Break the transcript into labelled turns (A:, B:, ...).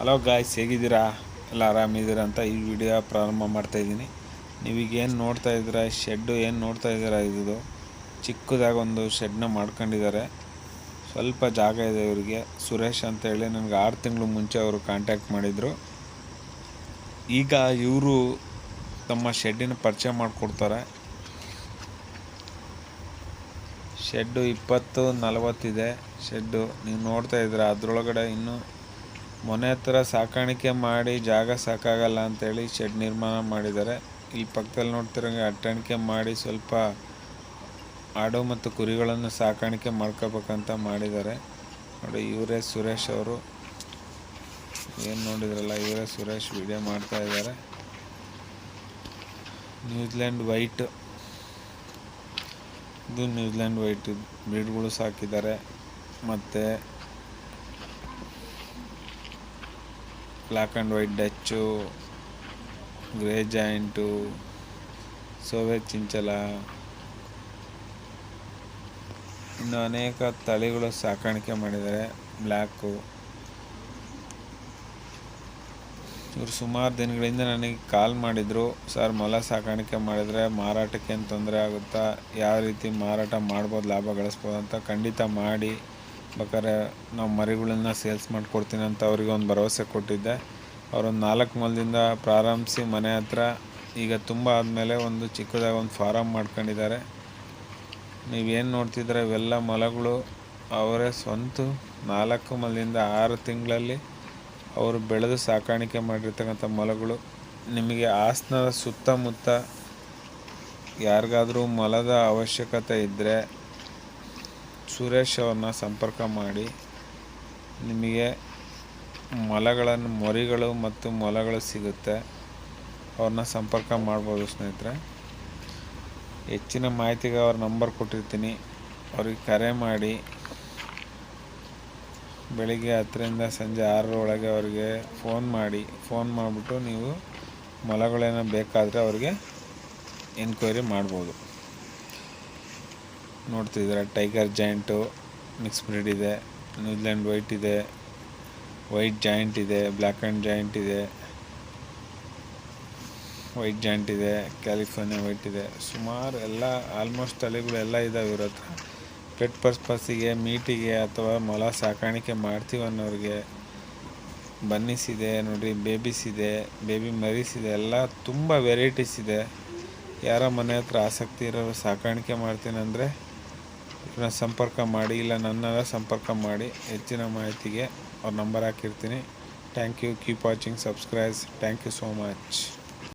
A: Hello guys ಹೇಗಿದ್ದೀರಾ? ಎಲ್ಲ ಆರಾಮಿದ್ದೀರಾ ಅಂತ ಈ ವಿಡಿಯೋ ಪ್ರಾರಂಭ ಮಾಡ್ತಾಯಿದ್ದೀನಿ ನೀವೀಗೇನು ನೋಡ್ತಾ ಇದ್ದೀರಾ? ಶೆಡ್ಡು ಏನು ನೋಡ್ತಾ ಇದ್ದೀರಾ? ಇದು ಚಿಕ್ಕದಾಗಿ ಒಂದು ಶೆಡ್ನ ಮಾಡ್ಕೊಂಡಿದ್ದಾರೆ. ಸ್ವಲ್ಪ ಜಾಗ ಇದೆ ಇವರಿಗೆ. ಸುರೇಶ್ ಅಂತೇಳಿ ನನಗೆ ಆರು ತಿಂಗಳು ಮುಂಚೆ ಅವರು ಕಾಂಟ್ಯಾಕ್ಟ್ ಮಾಡಿದರು. ಈಗ ಇವರು ತಮ್ಮ ಶೆಡ್ಡಿನ ಪರಿಚಯ ಮಾಡಿಕೊಡ್ತಾರೆ. ಶೆಡ್ಡು ಇಪ್ಪತ್ತು ನಲವತ್ತಿದೆ ಶೆಡ್ಡು ನೀವು ನೋಡ್ತಾ ಇದ್ದೀರಾ? ಅದರೊಳಗಡೆ ಇನ್ನೂ ಮೊನೆ ಹತ್ರ ಸಾಕಾಣಿಕೆ ಮಾಡಿ ಜಾಗ ಸಾಕಾಗಲ್ಲ ಅಂತೇಳಿ ಶೆಡ್ ನಿರ್ಮಾಣ ಮಾಡಿದ್ದಾರೆ. ಈ ಪಕ್ಕದಲ್ಲಿ ನೋಡ್ತಿರೋಂಗೆ ಅಟ್ಟಾಣಿಕೆ ಮಾಡಿ ಸ್ವಲ್ಪ ಆಡು ಮತ್ತು ಕುರಿಗಳನ್ನು ಸಾಕಾಣಿಕೆ ಮಾಡ್ಕೋಬೇಕಂತ ಮಾಡಿದ್ದಾರೆ. ನೋಡಿ, ಇವರೇ ಸುರೇಶ್ ಅವರು. ಏನು ನೋಡಿದ್ರಲ್ಲ, ಇವರೇ ಸುರೇಶ್ ವಿಡಿಯೋ ಮಾಡ್ತಾ ಇದ್ದಾರೆ. New Zealand white. ಇದು ನ್ಯೂಜಿಲೆಂಡ್ ವೈಟ್. ಬ್ರೀಡ್ಗಳು ಸಾಕಿದ್ದಾರೆ. ಮತ್ತು black and white Dutch grey giant Soviet chinchilla ಇನ್ನು ಅನೇಕ ತಳಿಗಳು ಸಾಕಾಣಿಕೆ ಮಾಡಿದ್ದಾರೆ ಬ್ಲ್ಯಾಕು ಇವರು ಸುಮಾರು ದಿನಗಳಿಂದ ನನಗೆ ಕಾಲ್ ಮಾಡಿದರು, ಸರ್, ಮೊಲ ಸಾಕಾಣಿಕೆ ಮಾಡಿದರೆ ಮಾರಾಟಕ್ಕೆ ಏನು ತೊಂದರೆ ಆಗುತ್ತಾ? ಯಾವ ರೀತಿ ಮಾರಾಟ ಮಾಡ್ಬೋದು, ಲಾಭ ಗಳಿಸ್ಬೋದು ಅಂತ ಖಂಡಿತ ಮಾಡಿ. ಬೇಕಾದ್ರೆ ನಾವು ಮರಿಗಳನ್ನ ಸೇಲ್ಸ್ ಮಾಡಿಕೊಡ್ತೀನಿ ಅಂತ ಅವರಿಗೆ ಒಂದು ಭರವಸೆ ಕೊಟ್ಟಿದ್ದೆ. ಅವರೊಂದು ನಾಲ್ಕು ಮೊಲದಿಂದ ಪ್ರಾರಂಭಿಸಿ ಮನೆ ಹತ್ರ ಈಗ ತುಂಬ ಆದಮೇಲೆ ಒಂದು ಚಿಕ್ಕದಾಗಿ ಒಂದು ಫಾರಮ್ ಮಾಡ್ಕೊಂಡಿದ್ದಾರೆ. ನೀವೇನು ನೋಡ್ತಿದ್ರೆ ಇವೆಲ್ಲ ಮೊಲಗಳು ಅವರೇ ಸ್ವಂತ ನಾಲ್ಕು ಮೊಲದಿಂದ ಆರು ತಿಂಗಳಲ್ಲಿ ಅವರು ಬೆಳೆದು ಸಾಕಾಣಿಕೆ ಮಾಡಿರ್ತಕ್ಕಂಥ ಮೊಲಗಳು. ನಿಮಗೆ ಆಸನದ ಸುತ್ತಮುತ್ತ ಯಾರಿಗಾದರೂ ಮೊಲದ ಅವಶ್ಯಕತೆ ಇದ್ದರೆ ಸುರೇಶ್ ಅವ್ರನ್ನ ಸಂಪರ್ಕ ಮಾಡಿ ನಿಮಗೆ ಮೊಲಗಳನ್ನು, ಮೊರಿಗಳು ಮತ್ತು ಮೊಲಗಳು ಸಿಗುತ್ತೆ. ಅವ್ರನ್ನ ಸಂಪರ್ಕ ಮಾಡ್ಬೋದು ಸ್ನೇಹಿತರೆ. ಹೆಚ್ಚಿನ ಮಾಹಿತಿಗೆ ಅವ್ರ ನಂಬರ್ ಕೊಟ್ಟಿರ್ತೀನಿ. ಅವ್ರಿಗೆ ಕರೆ ಮಾಡಿ. ಬೆಳಿಗ್ಗೆ ಹತ್ತರಿಂದ ಸಂಜೆ ಆರರ ಒಳಗೆ ಅವರಿಗೆ ಫೋನ್ ಮಾಡಿ. ಫೋನ್ ಮಾಡಿಬಿಟ್ಟು ನೀವು ಮೊಲಗಳೇನೋ ಬೇಕಾದರೆ ಅವ್ರಿಗೆ ಎನ್ಕ್ವೈರಿ ಮಾಡ್ಬೋದು. ನೋಡ್ತಿದ್ದೀರಾ? ಟೈಗರ್ ಜಾಯಿಂಟು ಮಿಕ್ಸ್ ಬ್ರೀಡ್ ಇದೆ ನ್ಯೂಜಿಲೆಂಡ್ ವೈಟ್ ಇದೆ ವೈಟ್ ಜಾಯಿಂಟ್ ಇದೆ ಬ್ಲ್ಯಾಕ್ ಆ್ಯಂಡ್ ಜಾಯಿಂಟ್ ಇದೆ ವೈಟ್ ಜಾಯಿಂಟ್ ಇದೆ ಕ್ಯಾಲಿಫೋರ್ನಿಯಾ ವೈಟ್ ಇದೆ. ಸುಮಾರು ಎಲ್ಲ ಆಲ್ಮೋಸ್ಟ್ ತಲೆಗಳೆಲ್ಲ ಇದ್ದಾವೆ ಇವ್ರ ಹತ್ರ. ಪೆಟ್ ಪರ್ಪಸ್ಸಿಗೆ ಮೀಟಿಗೆ ಅಥವಾ ಮೊಲ ಸಾಕಾಣಿಕೆ ಮಾಡ್ತೀವಿ ಅನ್ನೋರಿಗೆ ಬನ್ನೀಸ್ ಇದೆ, ನೋಡಿರಿ ಬೇಬೀಸ್ ಇದೆ ಬೇಬಿ ಮರೀಸ್ ಇದೆ, ಎಲ್ಲ ತುಂಬ ವೆರೈಟೀಸ್ ಇದೆ. ಯಾರ ಮನೆ ಹತ್ರ ಆಸಕ್ತಿ ಇರೋರು ಸಾಕಾಣಿಕೆ ಮಾಡ್ತೀನಿ ಅಂದರೆ ಇವ್ರನ್ನ ಸಂಪರ್ಕ ಮಾಡಿ ಇಲ್ಲ ನನ್ನೆಲ್ಲ ಸಂಪರ್ಕ ಮಾಡಿ ಹೆಚ್ಚಿನ ಮಾಹಿತಿಗೆ ಅವ್ರ ನಂಬರ್ ಹಾಕಿರ್ತೀನಿ. Thank you keep watching subscribes thank you so much